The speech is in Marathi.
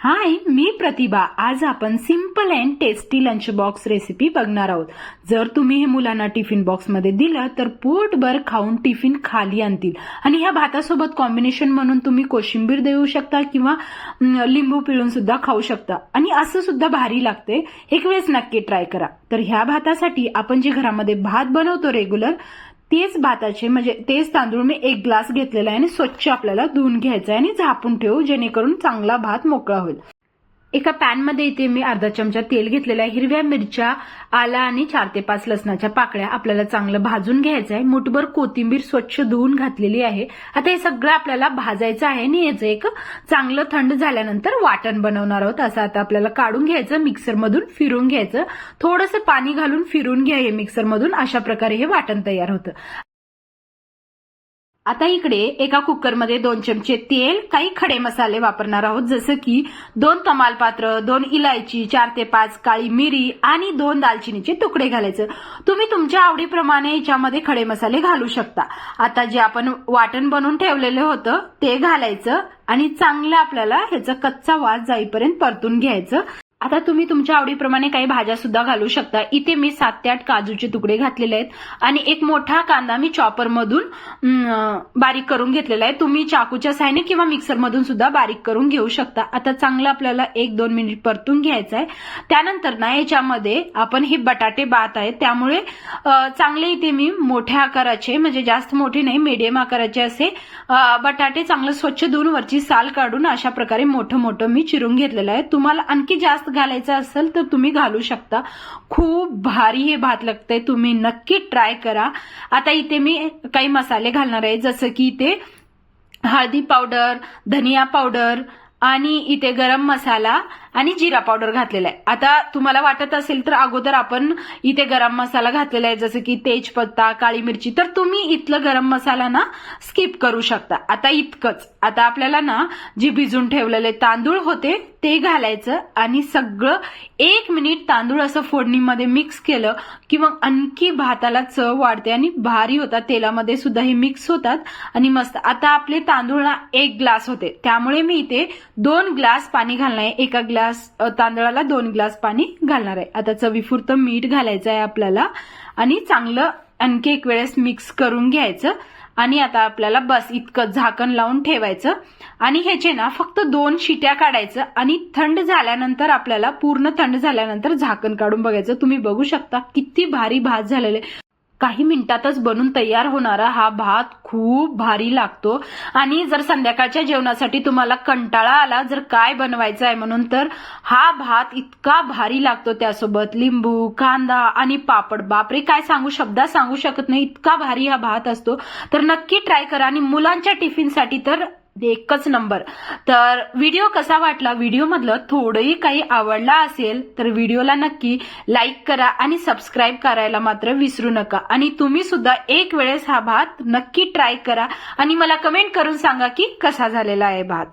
हाय मी प्रतिभा. आज आपण simple and tasty lunch box recipe बघणार आहोत. जर तुम्ही हे मुलांना टिफिन बॉक्समध्ये दिलं तर पोटभर खाऊन टिफिन खाली आणतील. आणि ह्या भातासोबत कॉम्बिनेशन म्हणून तुम्ही कोशिंबीर देऊ शकता किंवा लिंबू पिळून सुद्धा खाऊ शकता. आणि असं सुद्धा भारी लागते. एक वेळेस नक्की ट्राय करा. तर ह्या भातासाठी आपण जे घरामध्ये भात बनवतो रेग्युलर तेच भाताचे म्हणजे तेच तांदूळ मी एक ग्लास घेतलेला आहे आणि स्वच्छ आपल्याला धुवून घ्यायचं आहे आणि झापून ठेवू जेणेकरून चांगला भात मोकळा होईल. एका पॅनमध्ये इथे मी अर्धा चमचा तेल घेतलेला आहे. हिरव्या मिरच्या आला आणि चार ते पाच लसणाच्या पाकळ्या आपल्याला चांगलं भाजून घ्यायचं आहे. मुठभर कोथिंबीर स्वच्छ धुवून घातलेली आहे. आता हे सगळं आपल्याला भाजायचं आहे आणि याचं एक चांगलं थंड झाल्यानंतर वाटण बनवणार आहोत. असं आता आपल्याला काढून घ्यायचं मिक्सरमधून फिरून घ्यायचं. थोडंसं पाणी घालून फिरून घ्या हे मिक्सरमधून. अशा प्रकारे हे वाटण तयार होतं. आता इकडे एका कुकरमध्ये दोन चमचे तेल काही खडे मसाले वापरणार आहोत जसं की दोन तमालपात्र दोन इलायची चार ते पाच काळी मिरी आणि दोन दालचिनीचे तुकडे घालायचं. तुम्ही तुमच्या आवडीप्रमाणे याच्यामध्ये खडे मसाले घालू शकता. आता जे आपण वाटण बनवून ठेवलेलं होतं ते घालायचं आणि चांगलं आपल्याला ह्याचा कच्चा वास जाईपर्यंत परतून घ्यायचं. आता तुम्ही तुमच्या आवडीप्रमाणे काही भाज्या सुद्धा घालू शकता. इथे मी सात ते आठ काजूचे तुकडे घातलेले आहेत आणि एक मोठा कांदा मी चॉपर मधून बारीक करून घेतलेला आहे. तुम्ही चाकूच्या साहाय्याने किंवा मिक्सर मधून सुद्धा बारीक करून घेऊ शकता. आता चांगलं आपल्याला एक दोन मिनिट परतून घ्यायचं आहे. त्यानंतर ना याच्यामध्ये आपण हे बटाटे भात आहेत. त्यामुळे चांगले इथे मी मोठ्या आकाराचे म्हणजे जास्त मोठे नाही मीडियम आकाराचे असे बटाटे चांगलं स्वच्छ धुवून वरची साल काढून अशा प्रकारे मोठं मोठं मी चिरून घेतलेलं आहे. तुम्हाला आणखी जास्त घालायचं असेल तर तुम्ही घालू शकता. खूप भारी हे भात लागतंय. तुम्ही नक्की ट्राय करा. आता इथे मी काही मसाले घालणार आहे. जसं की इथे हळदी पावडर धनिया पावडर आणि इथे गरम मसाला आणि जिरा पावडर घातलेला आहे. आता तुम्हाला वाटत असेल तर अगोदर आपण इथे गरम मसाला घातलेला आहे. जसं की तेजपत्ता काळी मिरची. तर तुम्ही इथलं गरम मसाला ना स्किप करू शकता. आता इतकंच. आता आपल्याला ना जे भिजून ठेवलेले तांदूळ होते ते घालायचं आणि सगळं एक मिनिट तांदूळ असं फोडणीमध्ये मिक्स केलं की मग आणखी भाताला चव वाढते आणि भारी होतात. तेलामध्ये सुद्धा हे मिक्स होतात आणि मस्त. आता आपले तांदूळ ना एक ग्लास होते. त्यामुळे मी इथे दोन ग्लास पाणी घालणार आहे. एका ग्लास ग्लास तांदळाला दोन ग्लास पाणी घालणार आहे. आता चवीपुरतं मीठ घालायचं आहे आपल्याला आणि चांगलं आणखी एक वेळेस मिक्स करून घ्यायचं आणि आता आपल्याला बस इतकं झाकण लावून ठेवायचं आणि ह्याचे ना फक्त दोन शिट्या काढायचं आणि थंड झाल्यानंतर आपल्याला पूर्ण थंड झाल्यानंतर झाकण काढून बघायचं. तुम्ही बघू शकता किती भारी भात झालेले काही मिनिटातच बनून तयार होणारा हा भात खूप भारी लागतो. आणि जर संध्याकाळच्या जेवणासाठी तुम्हाला कंटाळा आला जर काय बनवायचं आहे म्हणून तर हा भात इतका भारी लागतो त्यासोबत. लिंबू कांदा आणि पापड. बापरे काय सांगू शब्दात सांगू शकत नाही. इतका भारी हा भात असतो. तर नक्की ट्राय करा आणि मुलांच्या टिफिनसाठी तर म्हणजे एकच नंबर. तर व्हिडिओ कसा वाटला? व्हिडिओ मधलं थोडंही काही आवडला असेल तर व्हिडिओला नक्की लाईक करा आणि सबस्क्राईब करायला मात्र विसरू नका. आणि तुम्ही सुद्धा एक वेळेस हा भात नक्की ट्राय करा. आणि मला कमेंट करून सांगा की कसा झालेला आहे भात.